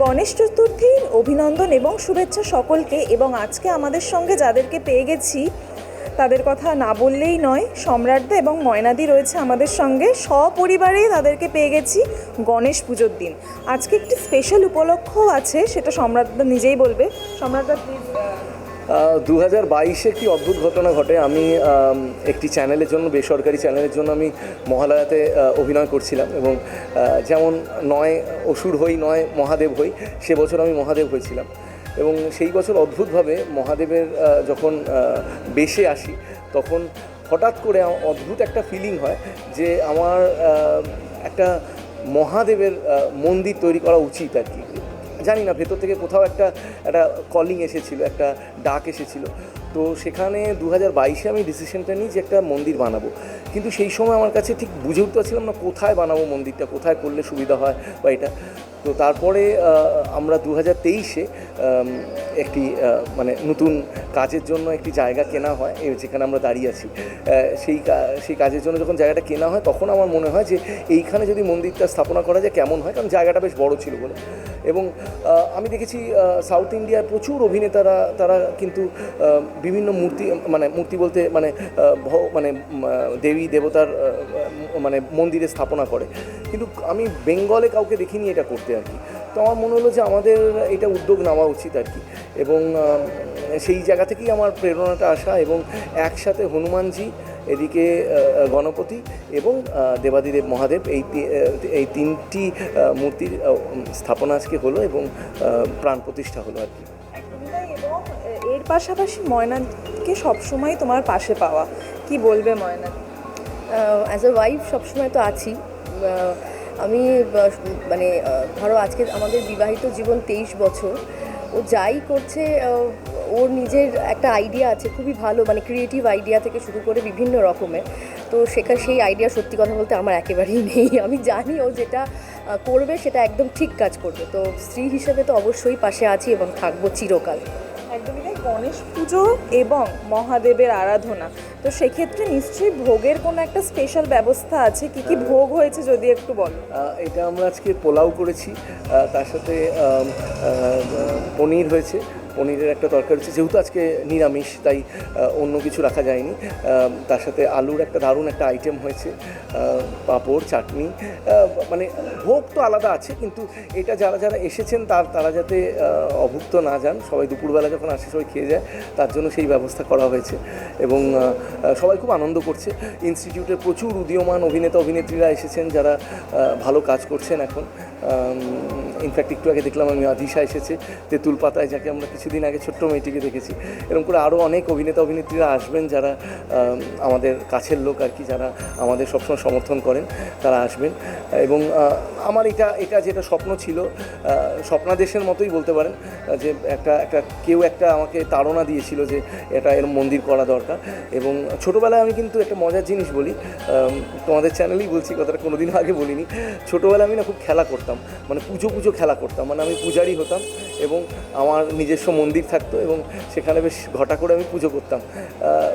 গণেশ চতুর্থীর অভিনন্দন এবং শুভেচ্ছা সকলকে এবং আজকে আমাদের সঙ্গে যাদেরকে পেয়ে গেছি তাদের কথা না বললেই নয়, সম্রাটদা এবং ময়নাদি রয়েছে আমাদের সঙ্গে। সপরিবারেই তাদেরকে পেয়ে গেছি গণেশ পুজোর দিন। আজকে একটি স্পেশাল উপলক্ষও আছে, সেটা সম্রাটদা নিজেই বলবে। সম্রাটদা প্লিজ দু হাজার বাইশে একটি অদ্ভুত ঘটনা ঘটে? আমি একটি চ্যানেলের জন্য, বেসরকারি চ্যানেলের জন্য আমি মহালয়াতে অভিনয় করছিলাম এবং যেমন নয় অসুর হই, নয় মহাদেব হই, সে বছর আমি মহাদেব হয়েছিলাম। এবং সেই বছর অদ্ভুতভাবে মহাদেবের যখন বেশে আসি, তখন হঠাৎ করে অদ্ভুত একটা ফিলিং হয় যে আমার একটা মহাদেবের মন্দির তৈরি করা উচিত আর কি। জানি না, ভেতর থেকে কোথাও একটা একটা কলিং এসেছিল, একটা ডাক এসেছিল। তো সেখানে দু হাজার বাইশে আমি ডিসিশনটা নিই যে একটা মন্দির বানাবো। কিন্তু সেই সময় আমার কাছে ঠিক বুঝে উঠতে পারছিলাম না কোথায় বানাবো মন্দিরটা, কোথায় করলে সুবিধা হয় বা এটা। তো তারপরে আমরা দু হাজার তেইশে একটি মানে নতুন কাজের জন্য একটি জায়গা কেনা হয় যেখানে আমরা দাঁড়িয়ে আছি। সেই সেই কাজের জন্য যখন জায়গাটা কেনা হয়, তখন আমার মনে হয় যে এইখানে যদি মন্দিরটা স্থাপনা করা যায় কেমন হয়? কারণ জায়গাটা বেশ বড় ছিল বলে। এবং আমি দেখেছি সাউথ ইন্ডিয়ার প্রচুর অভিনেতারা, তারা কিন্তু বিভিন্ন মূর্তি মানে মূর্তি বলতে মানে মানে দেবী, দেবতার মানে মন্দিরে স্থাপনা করে। কিন্তু আমি বেঙ্গলে কাউকে দেখিনি এটা করতে আর কি। তো আমার মনে হলো যে আমাদের এটা উদ্যোগ নেওয়া উচিত আর কি। এবং সেই জায়গা থেকেই আমার প্রেরণাটা আসা এবং একসাথে হনুমানজি এদিকে গণপতি এবং দেবাদিদেব মহাদেব এই এই তিনটি মূর্তির স্থাপনা আজকে হলো এবং প্রাণ প্রতিষ্ঠা হলো আর কি। এবং এর পাশাপাশি ময়নাকে সবসময় তোমার পাশে পাওয়া। কি বলবে ময়না অ্যাজ এ ওয়াইফ সবসময় তো আছি। আমি মানে ধরো আজকে আমাদের বিবাহিত জীবন তেইশ বছর, ও যাই করছে ওর নিজের একটা আইডিয়া আছে, খুবই ভালো মানে ক্রিয়েটিভ আইডিয়া থেকে শুরু করে বিভিন্ন রকমের। তো সেখানে সেই আইডিয়া সত্যি কথা বলতে আমার একেবারেই নেই। আমি জানি ও যেটা করবে সেটা একদম ঠিক কাজ করবে। তো স্ত্রী হিসেবে তো অবশ্যই পাশে আছি এবং থাকব চিরকাল। গণেশ পুজো এবং মহাদেবের আরাধনা। তো সেক্ষেত্রে নিশ্চয়ই ভোগের কোনো একটা স্পেশাল ব্যবস্থা আছে? কি কি ভোগ হয়েছে যদি একটু বল? এটা আমরা আজকে পোলাও করেছি। তার সাথে পনির হয়েছে। পনিরের একটা তরকারি হচ্ছে। যেহেতু আজকে নিরামিষ, তাই অন্য কিছু রাখা যায়নি। তার সাথে আলুর একটা দারুণ একটা আইটেম হয়েছে পাঁপড়, চাটনি মানে ভোগ তো আলাদা আছে, কিন্তু এটা যারা যারা এসেছেন তার, তারা যাতে অভুক্ত না যান, সবাই দুপুরবেলা যখন আসে সবাই খেয়ে যায়, তার জন্য সেই ব্যবস্থা করা হয়েছে। এবং সবাই খুব আনন্দ করছে। ইনস্টিটিউটে প্রচুর উদীয়মান অভিনেতা, অভিনেত্রীরা এসেছেন যারা ভালো কাজ করছেন এখন। ইনফ্যাক্ট একটু আগে দেখলাম আমি আদিশা এসেছে তেঁতুল পাতায় যাকে আমরা কিছুদিন আগে ছোট্ট মেয়েটিকে দেখেছি। এরকম করে আরও অনেক অভিনেতা অভিনেত্রীরা আসবেন যারা আমাদের কাছের লোক আর কি, যারা আমাদের সবসময় সমর্থন করেন, তারা আসবেন। এবং আমার এটা এটা যেটা স্বপ্ন ছিল স্বপ্নাদেশের মতোই বলতে পারেন যে একটা একটা কেউ একটা আমাকে তাড়না দিয়েছিল যে এটা এরম মন্দির করা দরকার। এবং ছোটোবেলায় আমি কিন্তু একটা মজার জিনিস বলি তোমাদের চ্যানেলেই বলছি, কথাটা কোনোদিনও আগে বলিনি। ছোটোবেলায় আমি না খুব খেলা করতাম মানে পুজো পুজো খেলা করতাম মানে আমি পূজারি হতাম এবং আমার নিজস্ব মন্দির থাকতো এবং সেখানে বেশ ঘটা করে আমি পুজো করতাম।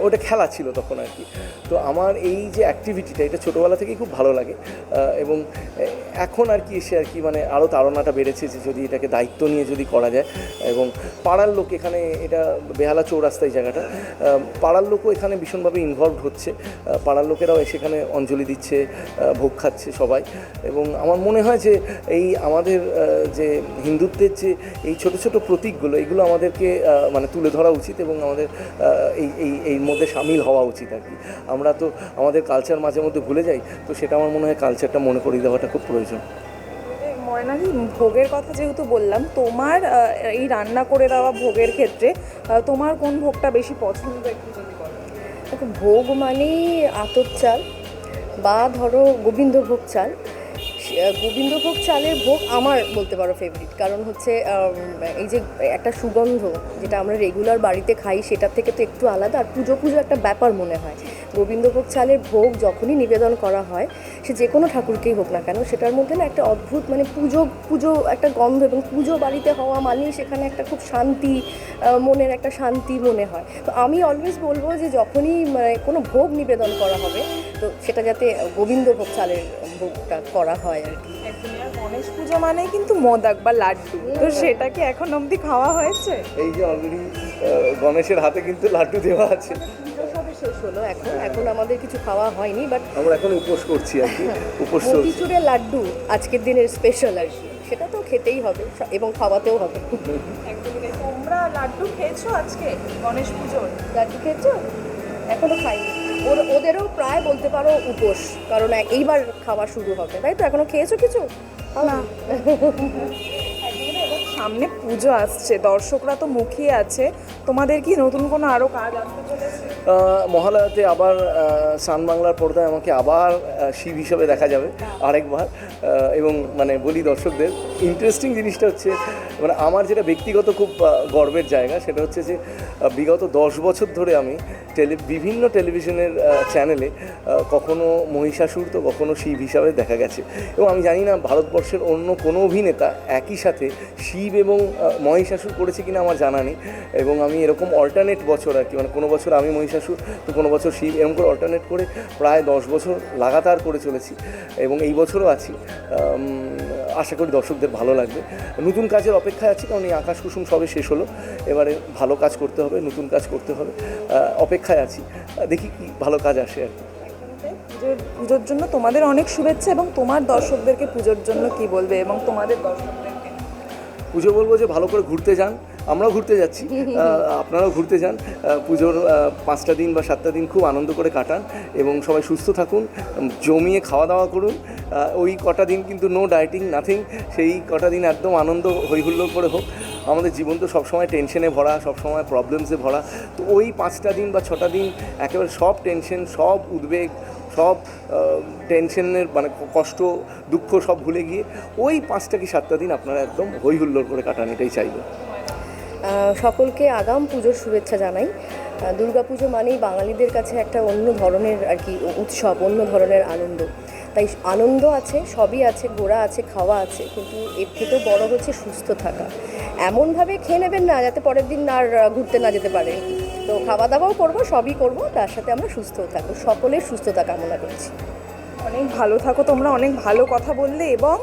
ওটা খেলা ছিল তখন আর কি। তো আমার এই যে অ্যাক্টিভিটিটা এটা ছোটোবেলা থেকেই খুব ভালো লাগে। এবং এখন আর কি এসে আর কি মানে আরও তাড়নাটা বেড়েছে যে যদি এটাকে দায়িত্ব নিয়ে যদি করা যায়। এবং পাড়ার লোক এখানে, এটা বেহালা চৌরাস্তায় জায়গাটা। পাড়ার লোকও এখানে ভীষণভাবে ইনভলভ হচ্ছে। পাড়ার লোকেরাও এসে এখানে অঞ্জলি দিচ্ছে ভোগ খাচ্ছে সবাই। এবং আমার মনে হয় যে এই আমাদের যে হিন্দুত্বের যে এই ছোট ছোট প্রতীকগুলো, এগুলো আমাদেরকে মানে তুলে ধরা উচিত এবং আমাদের এই এই এই মধ্যে সামিল হওয়া উচিত আর কি। আমরা তো আমাদের কালচার মাঝে মধ্যে ভুলে যাই তো সেটা আমার মনে হয় কালচারটা মনে করিয়ে দেওয়াটা খুব প্রয়োজন। ময়নাদি ভোগের কথা যেহেতু বললাম তোমার এই রান্না করে দেওয়া ভোগের ক্ষেত্রে তোমার কোন ভোগটা বেশি পছন্দ একটু যদি ভোগ মানেই আতপ চাল বা ধরো গোবিন্দভোগ চাল। গোবিন্দভোগ চালের ভোগ আমার বলতে পারো ফেভারিট কারণ হচ্ছে এই যে একটা সুগন্ধ যেটা আমরা রেগুলার বাড়িতে খাই, সেটার থেকে তো একটু আলাদা। আর পুজো পুজো একটা ব্যাপার মনে হয়। গোবিন্দভোগ চালের ভোগ যখনই নিবেদন করা হয় সে যে কোনো ঠাকুরকেই হোক না কেন সেটার মধ্যে না একটা অদ্ভুত মানে পুজো পুজো একটা গন্ধ এবং পুজো বাড়িতে হওয়া মানেই সেখানে একটা খুব শান্তি মনের একটা শান্তি মনে হয়। তো আমি অলওয়েজ বলব যে যখনই মানে কোনো ভোগ নিবেদন করা হবে তো সেটা যাতে গোবিন্দভোগ চালের ভোগটা করা হয় আর কি। গণেশ পুজো মানে কিন্তু মোদক বা লাড্ডু। তো সেটা কি এখন অবধি খাওয়া হয়েছে? এই যে অলরেডি গণেশের হাতে কিন্তু লাড্ডু দেওয়া আছে। শেষ হলো এখন। এখন আমাদের কিছু খাওয়া হয়নি বাট আমরা এখন উপোস করছি আর কি। উপোস মতিচুরের লাড্ডু আজকের দিনের স্পেশাল আর কি। সেটা তো খেতেই হবে এবং খাওয়াতেও হবে। একদমই তোমরা লাড্ডু খেয়েছো আজকে? গণেশ পুজোর? লাড্ডু খেয়েছো? এখনও খাইনি। ওর ওদেরও প্রায় বলতে পারো উপোস কারণ এইবার খাওয়া শুরু হবে। তাই তো এখনও খেয়েছো কিছু? না। সামনে পুজো আসছে দর্শকরা তো মুখিয়ে আছে। তোমাদের কি নতুন কোনো আরও কাজ আসতে চলেছে? মহালয়াতে আবার সান বাংলার পর্দায় আমাকে আবার শিব হিসাবে দেখা যাবে আরেকবার। এবং মানে বলি দর্শকদের ইন্টারেস্টিং জিনিসটা হচ্ছে মানে আমার যেটা ব্যক্তিগত খুব গর্বের জায়গা, সেটা হচ্ছে যে বিগত দশ বছর ধরে আমি টেলি বিভিন্ন টেলিভিশনের চ্যানেলে কখনো মহিষাসুর, তো কখনো শিব হিসাবে দেখা গেছে। এবং আমি জানি না ভারতবর্ষের অন্য কোনো অভিনেতা একই সাথে শিব এবং মহিষাসুর করেছে কিনা আমার জানা নেই। এবং আমি এরকম অল্টারনেট বছর আর কি মানে কোনো বছর আমি মহিষাসুর তো কোনো বছর শিব এরকম করে অল্টারনেট করে প্রায় দশ বছর লাগাতার করে চলেছি এবং এই বছরও আছি। আশা করি দর্শকদের ভালো লাগবে। নতুন কাজের অপেক্ষায় আছি কারণ এই আকাশ কুসুম সবে শেষ হলো। এবারে ভালো কাজ করতে হবে নতুন কাজ করতে হবে। অপেক্ষায় আছি। দেখি কি ভালো কাজ আসে আর কি। পুজোর জন্য তোমাদের অনেক শুভেচ্ছা এবং তোমার দর্শকদেরকে পুজোর জন্য কি বলবে এবং তোমাদের দর্শকদেরকে? পুজো বলব যে ভালো করে ঘুরতে যান আমরাও ঘুরতে যাচ্ছি। আপনারাও ঘুরতে যান। পুজোর পাঁচটা দিন বা সাতটা দিন খুব আনন্দ করে কাটান এবং সবাই সুস্থ থাকুন জমিয়ে খাওয়া দাওয়া করুন ওই কটা দিন কিন্তু নো ডায়েটিং নাথিং সেই কটা দিন একদম আনন্দ হৈহুল্লোড় করে হোক। আমাদের জীবন তো সবসময় টেনশনে ভরা সবসময় প্রবলেমসে ভরা। তো ওই পাঁচটা দিন বা ছটা দিন একেবারে সব টেনশন সব উদ্বেগ সব টেনশনের মানে কষ্ট দুঃখ সব ভুলে গিয়ে ওই পাঁচটা কি সাতটা দিন আপনারা একদম হই হুল্লোড় করে কাটান এটাই চাইব। সকলকে আগাম পুজোর শুভেচ্ছা জানাই। দুর্গা পুজো মানেই বাঙালিদের কাছে একটা অন্য ধরনের আর কি উৎসব, অন্য ধরনের আনন্দ। তাই আনন্দ আছে, সবই আছে, ঘোরা আছে, খাওয়া আছে, কিন্তু এর থেকেও বড় হচ্ছে সুস্থ থাকা। এমনভাবে খেয়ে নেবেন না, যাতে পরের দিন আর ঘুরতে না যেতে পারে তো খাওয়া দাওয়াও করব, সবই করব, তার সাথে আমরা সুস্থও থাকব। সকলের সুস্থতা কামনা করছি। অনেক ভালো থাকো, তোমরা অনেক ভালো কথা বললে এবং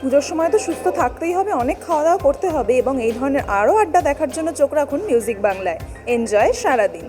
পুজোর সময় তো সুস্থ থাকতেই হবে, অনেক খাওয়া দাওয়া করতে হবে এবং এই ধরনের আরও আড্ডা দেখার জন্য চোখ রাখুন মিউজিক বাংলায় এনজয় সারাদিন।